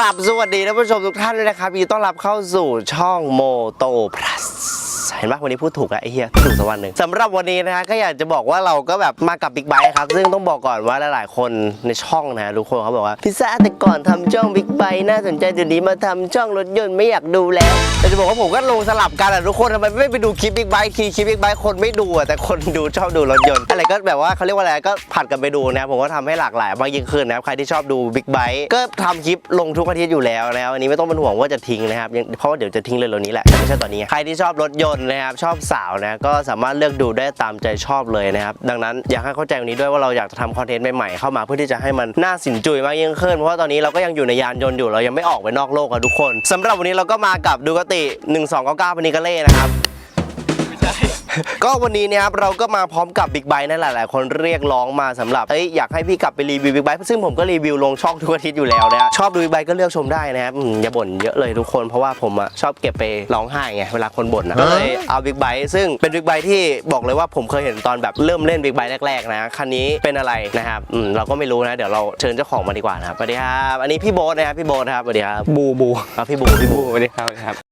รับสวัสดีท่านผู้ชมทุกท่านเลยนะครับยินดีต้อนรับเข้าสู่ช่องโมโตพลัส ห็นปะวันนี้พูดถูกแล้วไอ้เหี้ยถูกสักวันหนึ่งสำหรับวันนี้นะฮะก็อยากจะบอกว่าเราก็แบบมากับบิ๊กไบค์ครับ ซึ่งต้องบอกก่อนว่าหลายๆคนในช่องนะทุกคนเขาบอกว่าพิซซ่าแต่ก่อนทำช่องบิ๊กไบค์น่าสนใจเดี๋ยวนี้มาทำช่องรถยนต์ไม่อยากดูแล้วแต่จะบอกว่าผมก็ลงสลับกันอะทุกคนทำไมไม่ไปดูคลิปบิ๊กไบค์คลิปบิ๊กไบค์คนไม่ดูอะแต่คนดูชอบดูรถยนต์อะไรก็แบบว่าเขาเรียกว่าอะไรก็ผัดกันไปดูนะผมก็ทำให้หลากหลายมากยิ่งขึ้นนะครับใครที่ชอบดูบิ๊กไบค์ก็ทำคลิปลงทุกอาทิตย์อยู่แล้วนะครันนี้ไม่ต้องเป็นห่วงว่าจะทิ้งนะครับเพราะว่าเดี๋ยวจะทิ้งเลยๆนี้แหละไม่ใช่ตอนนี้ใครที่ชอบรถยนต์นะครับชอบสาวนะก็สามารถเลือกดูได้ตามใจชอบเลยนะครับดังนั้นอยากให้เข้าใจตรงนี้ด้วยว่าเราอยากจะทำคอนเทนต์ใหม่ๆเข้ามาเพื่อที่จะให้มันน่าสินจุยมากยิ่งขึ้นเพราะว่าตอนนี้เราก็ยังอยู่ในยานยนต์อยู่เรายังไม่ออกไปนอกโลกอะทุกคนสำหรับวันนี้เราก็มากับดูกติ 1299ปนิกาเล่นะครับ ก็วันนี้เนี่ยครับเราก็มาพร้อมกับบิ๊กไบค์นั่นแหละหลายคนเรียกร้องมาสำหรับเอ้ยอยากให้พี่กลับไปรีวิวบิ๊กไบค์ซึ่งผมก็รีวิวลงช่องทุกอาทิตย์อยู่แล้วนะชอบดูบิ๊กไบค์ก็เลือกชมได้นะครับอืมอย่าบ่นเยอะเลยทุกคนเพราะว่าผมอะชอบเก็บไปร้องไห้ไงเวลาคนบ่นนะก็เลยเอาบิ๊กไบค์ซึ่งเป็นบิ๊กไบค์ที่บอกเลยว่าผมเคยเห็นตอนแบบเริ่มเล่นบิ๊กไบค์แรกๆนะคันนี้เป็นอะไรนะครับอืมเราก็ไม่รู้นะเดี๋ยวเราเชิญเจ้าของมาดีกว่านะครับสวัสดีครับอันนี้พี่โบ๊ทนะครับพี่โบ๊ทครับสวัสดีครับบูบูอะพี่บูพี่บูสวัสดีครับ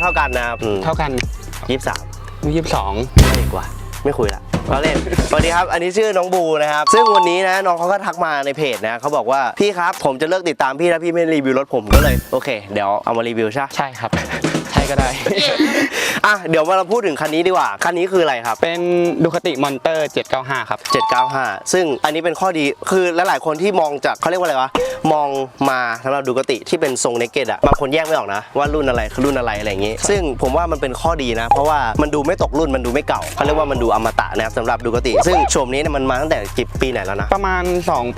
เท่ากันนะครับอืมเท่ากันยี่สิบสามยี่สิบสองดีกว่า ไม่คุยละเราเล่นสวัสดีครับ อันนี้ชื่อน้องบูนะครับ ซึ่งวันนี้นะน้องเขาก็ทักมาในเพจนะเขาบอกว่าพี่ครับผมจะเลิกติดตามพี่ถ้าพี่ไม่รีวิวรถผมก็เลยโอเค เดี๋ยวเอามารีวิวใช่ปะใช่ครับใช่ ก็ได้ อะเดี๋ยวมาเราพูดถึงคันนี้ดีกว่า คันนี้คืออะไรครับ เป็นดูคติมอนเตอร์ 795 ครับ 795 ซึ่งอันนี้เป็นข้อดีคือหลายๆคนที่มองจากเขาเรียกว่าอะไรวะ มองมาสำหรับดูกติที่เป็นทรงเนกเก็ตอะบางคนแยกไม่ออกนะ ว่ารุ่นอะไรคือรุ่นอะไรอะไรอย่างงี้ ซึ่งผมว่ามันเป็นข้อดีนะ เพราะว่ามันดูไม่ตกรุ่นมันดูไม่เก่าเขาเรียกว่ามันดูอมตะนะครับสำหรับดูกติ ซึ่งโฉมนี้เนี่ยมันมาตั้งแต่กี่ปีไหนแล้วนะประมาณ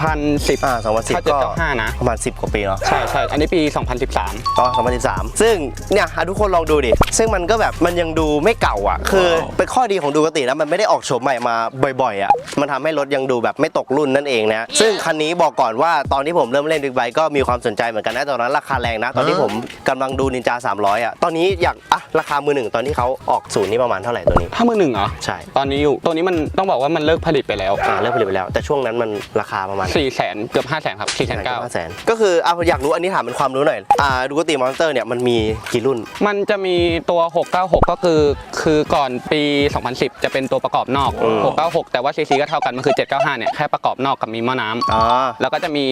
2010 อ่า2010ถ้าก็795นะ ประมาณ 10 กว่าปีเนาะใช่ใช่อันนี้ปี 2013 ตอน2013 ซึ่งเนี่ยอะทุกคนลองดูดิ ซึ่งมันก็แบบมันยังดูไม่เก่าอะ คือเป็นข้อดีของดูกตินะมันไม่ได้ออกโฉมใหม่มาบ่อยๆอะ มันทำให้รถยังดูแบบไม่ตกรุ่นนั่นเองนะ ซึ่งคันนี้บอกก่อนว่าตอนที่ผมเริ่มเล่นบิ๊กไบค์ก็มีความสนใจเหมือนกันนะตอนนั้นราคาแรงนะ ตอนที่ผมกำลังดูนินจา300อะ ตอนนี้อยากอะราคามือหนึ่งตอนที่เขาออกศูนย์นี่ประมาณเท่าไหร่ตัวนี้ถ้ามือหนึ่งเหรอใช่ตอนนี้อยู่ตัวนี้มันต้องบอกว่ามันเลิกผลิตไปแล้วอ่าเลิกผลิตไปแล้ว แต่ช่วงนั้นมันราคาประมาณ4 0 0 0 0 0เกือบ5 0 0 0 0 0ครับ4 9 0 0ห้าแสนก็คืออะอยากรู้อันนี้ถามเป็นความรู้หน่อยอ่าดูกติมอนสเตอร์เนี่ยมันมีกี่รุ่นมันจะมีตัว 696 ก็คือคือก่อนปี 2010 จะเป็นตัวประกอบนอกอืม696 แต่ว่าซีซีก็เท่ากันมันคือ 795 เนี่ยแค่ประกอบนอกกับมีหม้อน้ำอ๋อแล้วก็จะมี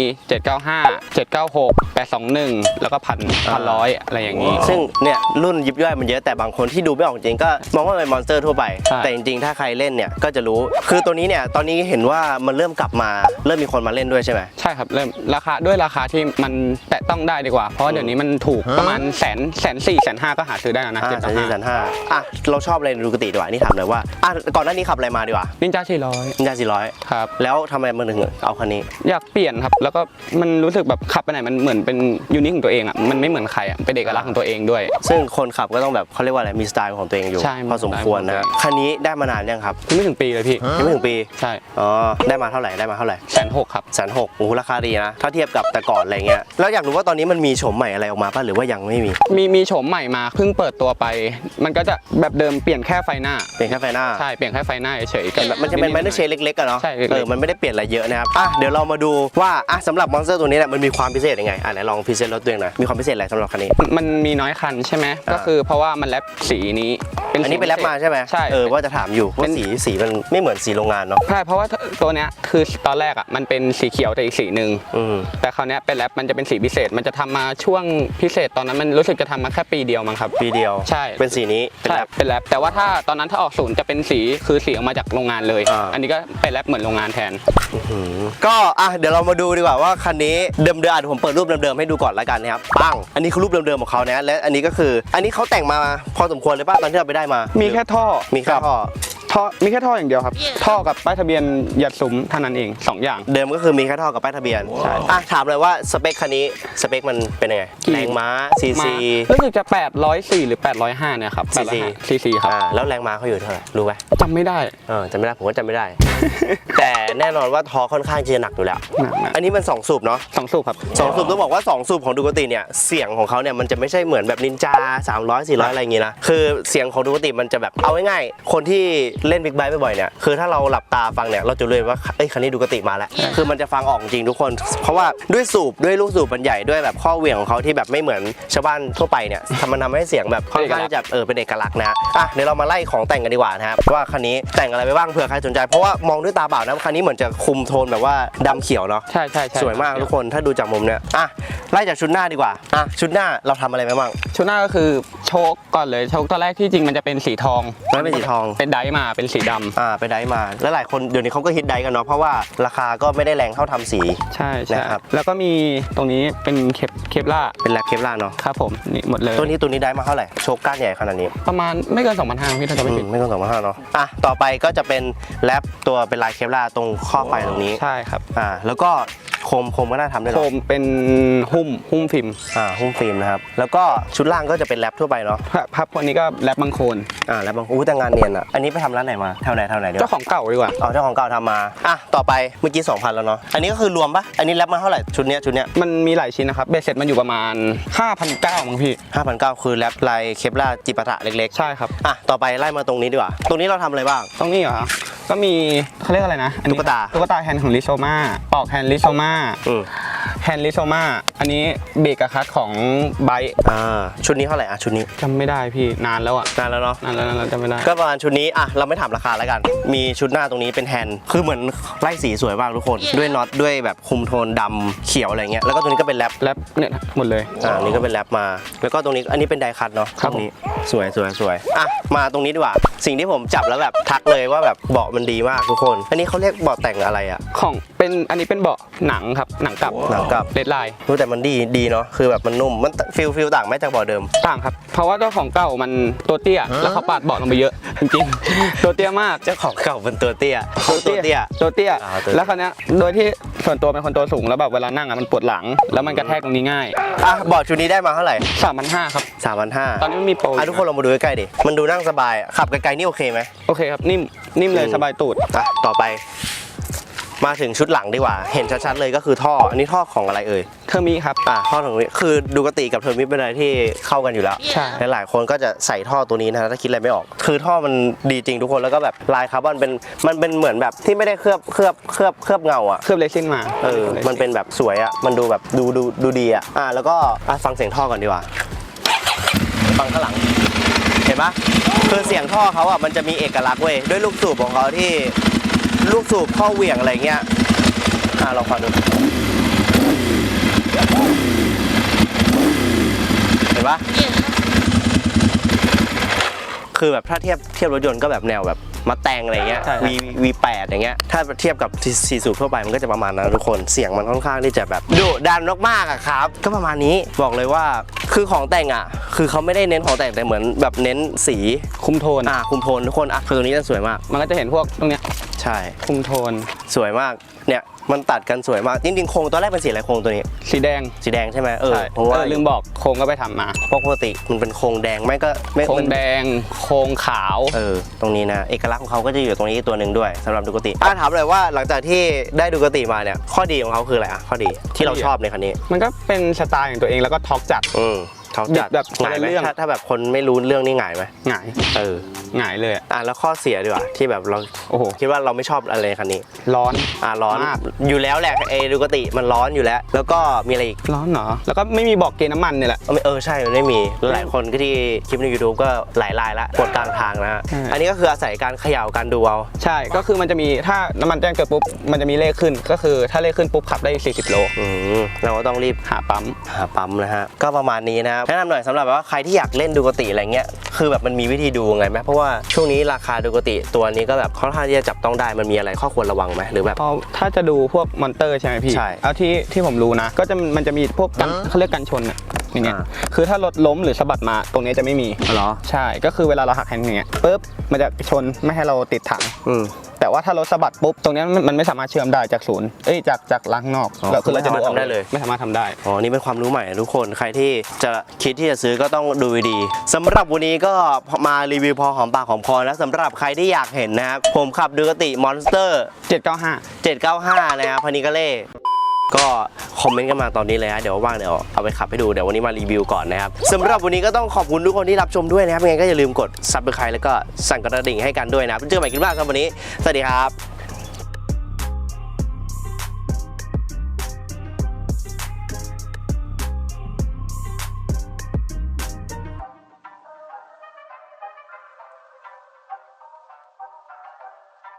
795 796 821 แล้วก็พันพันร้อยอะไรอย่างนี้ ซึ่งเนี่ยรุ่นยิบย่อยมันเยอะแต่บางคนที่ดูไม่ออกจริงก็มองว่ามันเป็นมอนสเตอร์ทั่วไป ใช่ แต่จริงๆ ถ้าใครเล่นเนี่ยก็จะรู้ คือตัวนี้เนี่ยตอนนี้เห็นว่ามันเริ่มกลับมาเริ่มมีคนมาเล่นด้วยใช่ไหม ใช่ครับเริ่มราคาด้วยราคาที่มันแตะต้องได้ดีกว่า เพราะว่าเดี๋ยวนี้มันถูกประมาณแสนแสนสี่แสนห้าก็หาซื้อได้แล้วนะอ่าเจ็ดสามสี่ห้าสามห้าอะเราชอบอะไรในดูกติดีกว่านี่ถามหน่อยว่าอะก่อนหน้านี้ขับอะไรมาดีกว่านินจาสี่ร้อยนินจาสี่ร้อยครับแล้วทำไมมันถึงเอาคันนี้ อยากเปลี่ยนครับ แล้วก็มันรู้สึกแบบขับไปไหนมันเหมือนเป็นยูนิคของตัวเองอะมันไม่เหมือนใครอะเป็นเอกลักษณ์ของตัวเองด้วย ซึ่งคนขับก็ต้องแบบเขาเรียกว่าอะไรมีสไตล์ของตัวเองอยู่ใช่พอสมควรมีสไตล์นะของตัวเองคันนี้ได้มานานยังครับยังไม่ถึงปีเลยพี่ยังไม่ถึงปีใช่อ๋อได้มาเท่าไหร่ได้มาเท่าไหร่แสนหกครับแสนหกโอ้โหราคาดีนะถ้าเทียบกับแต่ก่อนอะไรเงี้ยแล้วอยากรู้ว่าตอนนี้มันมีโฉมใหม่อะไรออกมาป่ะหรือว่ายังไม่มีมีมีโฉมใหม่มาเพิ่งเปิดตัวไป มันก็จะแบบเดิมเปลี่ยนแค่ไฟหน้า เปลี่ยนแค่ไฟหน้าใช่ เปลี่ยนแค่ไฟหน้าเฉยๆแต่แบบมันจะเป็นไมเนอร์เชเล็กๆอะเนาะใช่เล็กๆเออมันไม่ได้เปลี่ยนอะไรเยอะนะครับอะเดี๋ยวเรามาดูว่าอะสำหรับมอนสเตอร์ตัวนี้เนี่ยมันมีความพิเศษยังไงอะไหนลองพรีเซนต์รถตัวเองหน่อยมีความพิเศษอะไรสำหรับคันนี้มันมีน้อยคันใช่ไหมอ่าก็คือเพราะว่ามันแรปสีนี้อันนี้เป็นแรปมาใช่ไหมใช่เออว่าจะถามอยู่ว่าสีสีมันไม่เหมือนสีโรงงานเนาะใช่เพราะว่าตัวเนี้ยคือตอนแรกอะมันเป็นสีเขียวแต่อีกสีหนึ่งอืมแต่คราวเนี้ยเป็นแรปมันจะเป็นสีพิเศษ มันจะทำมาช่วงพิเศษตอนนั้นมันรู้สึกจะทำมาแค่ปีเดียวมั้งครับปีเดียวใช่เป็นสีนี้เป็นใช่แรปเป็นแรปแต่ว่าถ้าตอนนั้นถ้าออกศูนย์จะเป็นสีคือสีออกมาจากโรงงานเลยอ่าอันนี้ก็เป็นแรปเหมือนโรงงานแทนอืม ก็อะเดี๋ยวเรามาดูดีกว่าว่าคันนี้เดิมเดิมอะเดี๋ยวผมเปิดรูปเดิมๆให้ดูก่อนแล้วกันนะครับปังอันนี้คือรูปเดิมๆของเขานะและอันนี้ก็คือ อันนี้เขาแต่งมาพอสมควรเลยป่ะตอนที่เราไปได้มามีแค่ท่อมีแค่ท่อท่อมีแค่ท่ออย่างเดียวครับ ท่อกับป้ายทะเบียนยัดซุ้มเท่านั้นเองสองอย่าง เดิมก็คือมีแค่ท่อกับป้ายทะเบียนใช่ อะถามเลยว่าสเปคคันนี้สเปคมันเป็นยังไงกี่แรงม้าซีมาซีรู้สึกจะ804หรือ 805เนี่ยครับ CC ซีซีครับอ่าแล้วแรงม้าเขาอยู่เท่าไหร่รู้ไหมจำไม่ได้ เออจำไม่ได้ผมก็จำไม่ได้ แต่แน่นอนว่าทอค่อนข้างจะหนักอยู่แล้ว หนักหนักอันนี้มันสองสูบเนาะสองสูบครับสองสูบต้องบอกว่าสองสูบของดูกติเนี่ยเสียงของเขาเนี่ยมันจะไม่ใช่เหมือนแบบนินจา300 400 อะไรอย่างงี้นะคือเสียงของดูกติมันจะแบบเอาง่ายๆคนที่เล่นบิ๊กไบค์บ่อยๆเนี่ยคือถ้าเราหลับตาฟังเนี่ยเราจะรู้เลยว่าเอ้ยคันนี้ดูกติมาแล้วคือมันจะฟังออกจริงทุกคน เพราะว่าด้วยสูบด้วยลูกสูบมันใหญ่ด้วยแบบข้อเหวี่ยงของเขาที่แบบไม่เหมือนชาวบ้านทั่วไปเนี่ยทำมันทำให้เสียงแบบค่อนข้างจะเออเป็นเอกลักษณ์นะอะเดี๋ยวเรามาไล่ของแต่งกันดีกว่านะครับว่าคันนี้แต่งอะไรไปบ้างเผื่อใครสนใจเพราะว่ามองด้วยตาเปล่านะคันนี้เหมือนจะคุมโทนแบบว่าดำเขียวเนาะใช่ใช่ใช่สวยมากทุกคนถ้าดูจากมุมเนี้ยอะไล่จากชุดหน้าดีกว่าอะชุดหน้าเราทำอะไรไปบ้างชุดหน้าก็คือโชคก่อนเลยโชคตอนแรกที่จริงมันจะเป็นสีทองไม่เป็นสีทองเป็นไดร์มาเป็นสีดำอ่าไปไดฟ์มา แล้วหลายคนเดี๋ยวนี้เขาก็ฮิตไดฟ์กันเนาะเพราะว่าราคาก็ไม่ได้แรงเท่าทำสีใช่ใช่นะครับแล้วก็มีตรงนี้เป็นเคปเคปล่าเป็นแลบเคปลาร์เนาะครับผมนี่หมดเลยตัวนี้ตัวนี้ได้มาเท่าไหร่โชคก้านใหญ่ขนาดนี้ ประมาณไม่เกิน2,500พี่ถ้าจะไม่อืผิมดไม่ต้องสองพันห้าเนาะอะต่อไปก็จะเป็นแลบตัวเป็นลายเคปลาร์ตรงข้อไฟตรงนี้ใช่ครับอ่าแล้วก็โคมโคมก็น่าทำด้วยโคเนาะมเป็นหุ้มหุ้มฟิล์มอ่าหุ้มฟิล์มนะครับแล้วก็ชุดล่างก็จะเป็นแลบทั่วไปเนาะพับพับพวกนี้ก็แรปบางโคนอ่าแลบบางอู้แต่งานเนียนอะอันนี้ไปทำร้านไหนมาแถวไหนแถวไหนเดี๋ยว เจ้าของเก่าดีกว่า เอาเจ้าของเก่าทำมา อะ ต่อไปเมื่อกี้ 2,000 แล้วเนาะ อันนี้ก็คือรวมปะอันนี้แรปมาเท่าไหร่ชุดเนี้ยชุดเนี้ยมันมีหลายชิ้นนะครับเบสเซ็ตมันอยู่ประมาณ 5,900มั้งพี่5,900คือแรปลายเคปลาร์จิปาถะเล็กใช่ครับ ๆ อะ ต่อไปไล่มาตรงนี้ดีกว่า ตรงนี้เราทำอะไรบ้าง ตรงนี้เหรอ ก็มีเขาเรียกอะไรนะอันนี้ตุ๊กตาตุ๊กตาแฮนด์ของลิโซมาปอกแฮนด์ลิโซมาอืม แฮนด์ลิโซมาอันนี้เบรกกับคลัตช์ของไบค์อ่าชุดนี้เท่าไหร่อะชุดนี้จำไม่ได้พี่นานแล้วอะนานแล้วเนาะนานแล้วนานแล้วจำไม่ได้ ก็ประมาณชุดนี้อะเราไม่ถามราคาแล้วกัน มีชุดหน้าตรงนี้เป็นแฮนด์คือเหมือนไล่สีสวยมากทุกคน ด้วยน็อตด้วยแบบคุมโทนดำเขียวอะไรเงี้ยแล้วก็ตรงนี้ก็เป็นแรปแรปเนี่ยหมดเลย อ่านี่ก็เป็นแรปมา แล้วก็ตรงนี้อันนี้เป็นไดคัตเนาะครับตรงนี้สวยสวยสวยอะมาตรงนี้ดีกว่า สิ่งที่ผมจับแล้วแบบทักเลยว่าแบบเบาะมันดีมากทุกคน อันนี้เขาเรียกเบาะแต่งอะไรอะ ของเป็นอันนี้เป็นเบาะหนังครับหนังกลับหนังกลับเลดไลน์รู้แต่มันดีดีเนาะคือแบบมันนุ่มมันฟิลฟิลต่างไหมจากเบาะเดิม ต่างครับ เพราะว่าเจ้าของเก่ามันตัวเตี้ย แล้วเขาปาดเบาะลงไปเยอะจริงๆตัวเตี้ยมากเจ้าของเก่าเป็นตัวเตี้ยเขาตัวเตี้ยตัวเตี้ยอ่าตัวเตี้ยแล้วคราวเนี้ยโดยที่ส่วนตัวเป็นคนตัวสูงแล้วแบบเวลานั่งอะมันปวดหลัง แล้วมันกระแทกตรงนี้ง่ายอะเบาะชุดนี้ได้มาเท่าไหร่สามพันห้าครับสามพันห้าตอนนี้มันมีโปรอะทุกคนลองมาดูใกล้ๆดิมันดูนั่งสบายอะขับไกลๆนี่โอเคไหมโอเคครับนิ่มนิ่มเลยอืมสบายตูดอะต่อไป มาถึงชุดหลังดีกว่า เห็นชัดๆเลยก็คือท่อ อันนี้ท่อของอะไรเอ่ย เทอร์มีครับ อะท่อตรงนี้คือดูกติกับเทอร์มิเป็นอะไรที่เข้ากันอยู่แล้ว ใช่ หลายๆคนก็จะใส่ท่อตัวนี้นะถ้าคิดอะไรไม่ออก คือท่อมันดีจริงทุกคนแล้วก็แบบลายคาร์บอนเป็นมันเป็นเหมือนแบบที่ไม่ได้เคลือบเคลือบเคลือบเคลือบเงาอะ เคลือบเลซินมาเออ มันเป็นแบบสวยอะ มันดูแบบดูดูดูดีอะ อะแล้วก็อะฟังเสียงท่อก่อนดีกว่า ฟังข้างหลัง เห็นปะคือเสียงท่อเขาอะมันจะมีเอกลักษณ์เว้ยด้วยลูกสูบของเขาที่ ลูกสูบข้อเหวี่ยงอะไรเงี้ยอะลองฟังดูเห็นปะคือแบบถ้าเทียบเทียบรถยนต์ก็แบบแนวแบบมาแตงอะไรเงี้ย ใช่ครับ V V8 อย่างเงี้ย ถ้าเทียบกับสีสูบทั่วไปมันก็จะประมาณนั้นทุกคน เสียงมันค่อนข้างที่จะแบบดุดันมากๆอะครับ ก็ประมาณนี้บอกเลยว่าคือของแต่งอะคือเขาไม่ได้เน้นของแต่งแต่เหมือนแบบเน้นสี คุมโทน อ่าคุมโทนทุกคนอะคือตรงนี้จะสวยมาก มันก็จะเห็นพวกตรงเนี้ย ใช่คุมโทนสวยมากเนี่ยมันตัดกันสวยมากจริงๆโครงตัวแรกเป็นสีอะไรโครงตัวนี้ สีแดงสีแดงใช่ไหมเออใช่ผมว่าเออลืมบอกโครงก็ไปทำมาเพราะปกติมันเป็นโครงแดงไม่ก็ไม่โครงแดงโครงขาวเออตรงนี้นะเอกลักษณ์ของเขาก็จะอยู่ตรงนี้ตัวหนึ่งด้วยสำหรับดูกติอะถามเลยว่าหลังจากที่ได้ดูกติมาเนี่ยข้อดีของเขาคืออะไรอะข้อดีที่เราชอบในคันนี้ มันก็เป็นสไตล์ของตัวเองแล้วก็ท็อกจัดอืมเขาจัดแบบหงายไหมคนละเรื่อง ถ้าถ้าแบบคนไม่รู้เรื่องนี่หงายไหมหงายเออ หงายเลยอะ อะแล้วข้อเสียดีกว่าที่แบบเราโอ้โห คิดว่าเราไม่ชอบอะไรในคันนี้ ร้อน อะร้อนมาก อยู่แล้วแหละเอดูกติมันร้อนอยู่แล้ว แล้วก็มีอะไรอีกร้อนเหรอ แล้วก็ไม่มีบอกเกณฑ์น้ำมันเนี่ยแหละ เออเออใช่มันไม่มีแล้วหลายคนก็ที่คลิปใน YouTube ก็หลายรายละกดกลางทางนะฮะใช่ อันนี้ก็คืออาศัยการเขย่าการดูเอาใช่ ก็คือมันจะมีถ้าน้ำมันแจ้งเกิดปุ๊บ มันจะมีเลขขึ้น ก็คือถ้าเลขขึ้นปุ๊บขับได้ 40 โล อืมเราก็ต้องรีบ หาปั๊ม หาปั๊มนะฮะ ก็ประมาณนี้นะครับแนะนำหน่อยสำหรับแบบว่าใครที่อยากเล่นดูกติอะไรเงี้ยคือแบบมันมีวิธีดูไงไหมเพราะว่าว่าช่วงนี้ราคาดูกติตัวนี้ก็แบบค่อนข้างที่จะจับต้องได้มันมีอะไรข้อควรระวังไหมหรือแบบเพราะถ้าจะดูพวกมอนเตอร์ใช่ไหมพี่ใช่เอาที่ที่ผมรู้นะ ก็จะมันจะมีพวกกันเขาเรียกกันชนอะอย่างเงี้ยอ่า คือถ้ารถล้มหรือสะบัดมาตรงนี้จะไม่มี เหรอ ใช่ ก็คือเวลาเราหักแฮนด์อย่างเงี้ยปุ๊บ มันจะชนไม่ให้เราติดถัง อืมแต่ ว่าถ้ารถสะบัดปุ๊บตรงเนี้ยมันมันไม่สามารถเชื่อมได้จากศูนย์เอ้ยจากจากล้างนอกอ๋อแล้วคือเราจะดูออกไม่สามารถทำได้เลย ไม่สามารถทำได้อ๋อนี่เป็นความรู้ใหม่นะทุกคนใครที่จะคิดที่จะซื้อก็ต้องดูดีๆสำหรับวันนี้ก็มารีวิวพอหอมปากหอมคอแล้วสำหรับใครที่อยากเห็นนะครับผมขับดูกติมอนสเตอร์795 795นะครับพานิกาเล่ ก็คอมเมนต์กันมาตอนนี้เลยฮะเดี๋ยวว่างเดี๋ยวเอาไปขับให้ดูเดี๋ยววันนี้มารีวิวก่อนนะครับสำหรับวันนี้ก็ต้องขอบคุณทุกคนที่รับชมด้วยนะครับยังไงก็อย่าลืมกดซับสไครต์แล้วก็สั่นกระดิ่งให้กันด้วยนะครับเจอกันใหม่คลิปหน้าครับวันนี้สวัสดีครับ